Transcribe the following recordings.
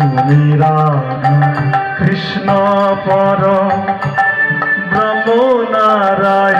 তুমি রাধা কৃষ্ণ পর ব্রহ্ম নারায়ণ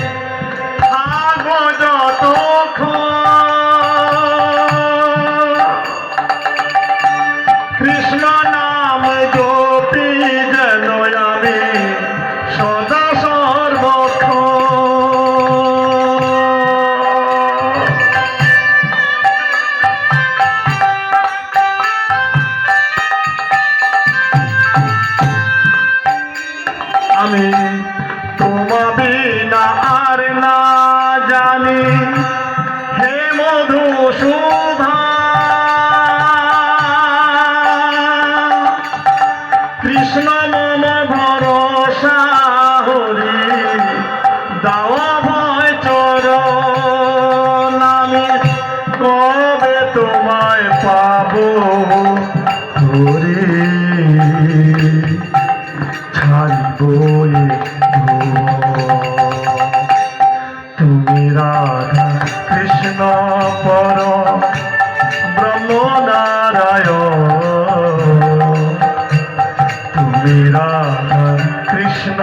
রাধা কৃষ্ণ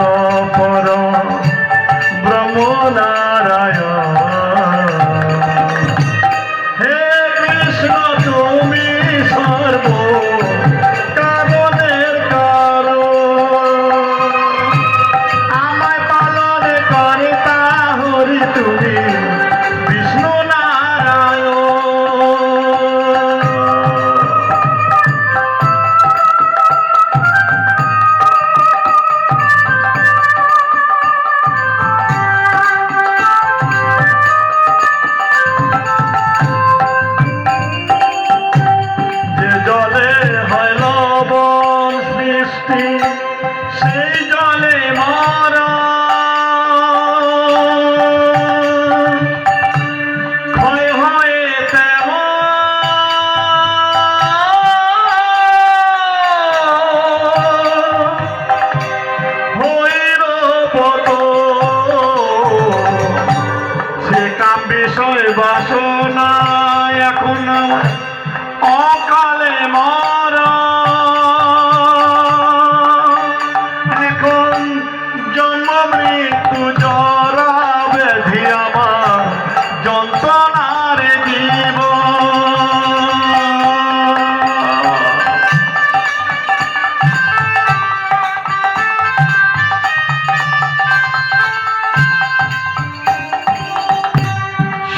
পর ব্রহ্ম নারায়ণ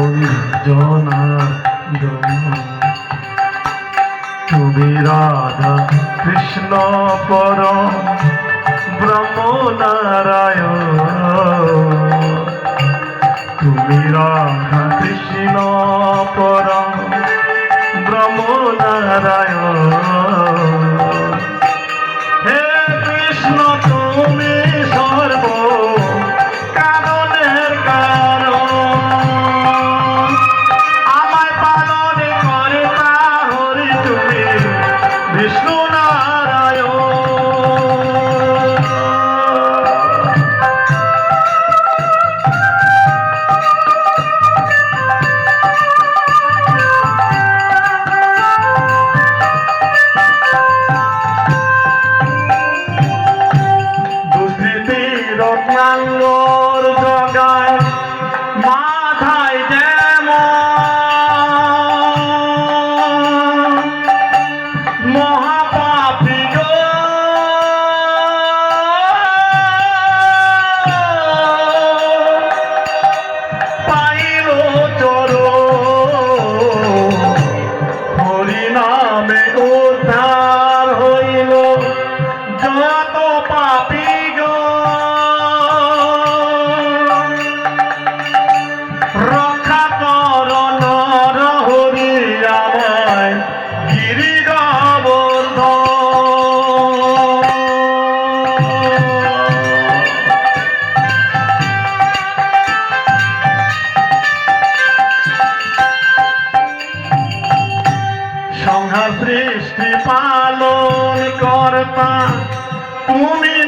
গুঞ্জনা তুমি রাধা কৃষ্ণ পর ব্রহ্ম নারায়ণ তুমি রাধা কৃষ্ণ পা তুমি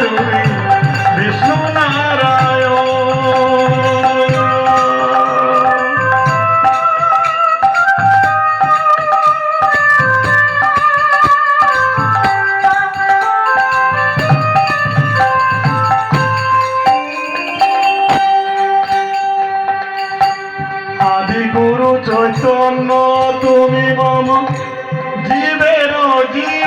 তুমি বিষ্ণু নারায়ণ আদি গুরু চৈতন্য তুমি মম জীবের জীব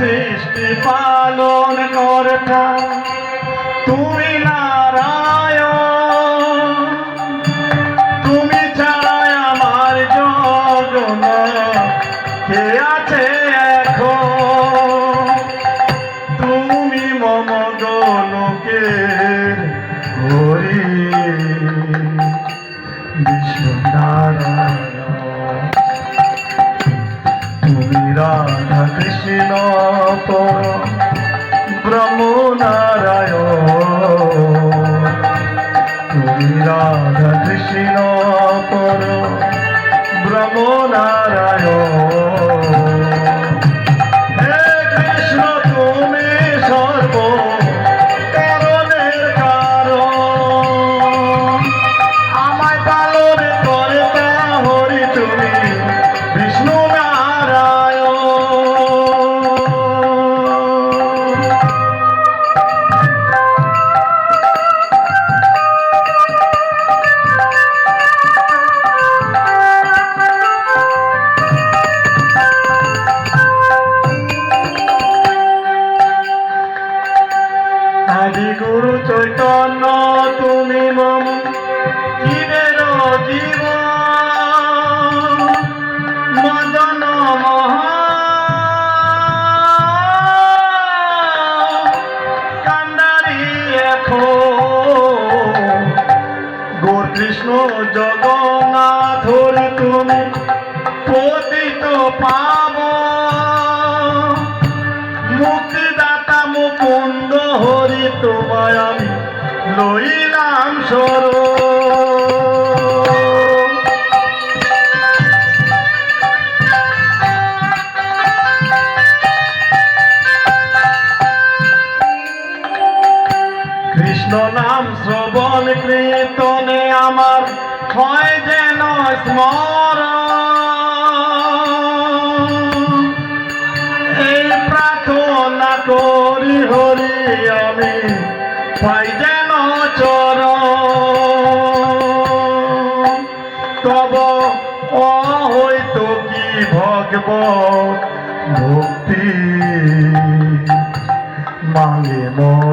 সৃষ্টি পালন করতা তুমি নারায়ণ। তুমি ছাড়াই আমার জগন কে আছে তুমি মম গণকে হরি। বিষ্ণু নারায়ণ। কৃষ্ণ তোর কৃষ্ণ জগন্নাথর তুমি পতিত পাব। মুক্তিদাতা মুকুন্দ হরি তোমায় আমি লইলাম সরণ হয় যেন স্মরণ। এই প্রার্থনা করি হরি আমি পাই যেন চরণ। তব অহৈত কি ভগবত ভক্তি? মাগে মনোরঞ্জন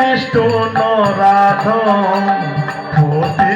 নিকৃষ্ট নরাধন ফতি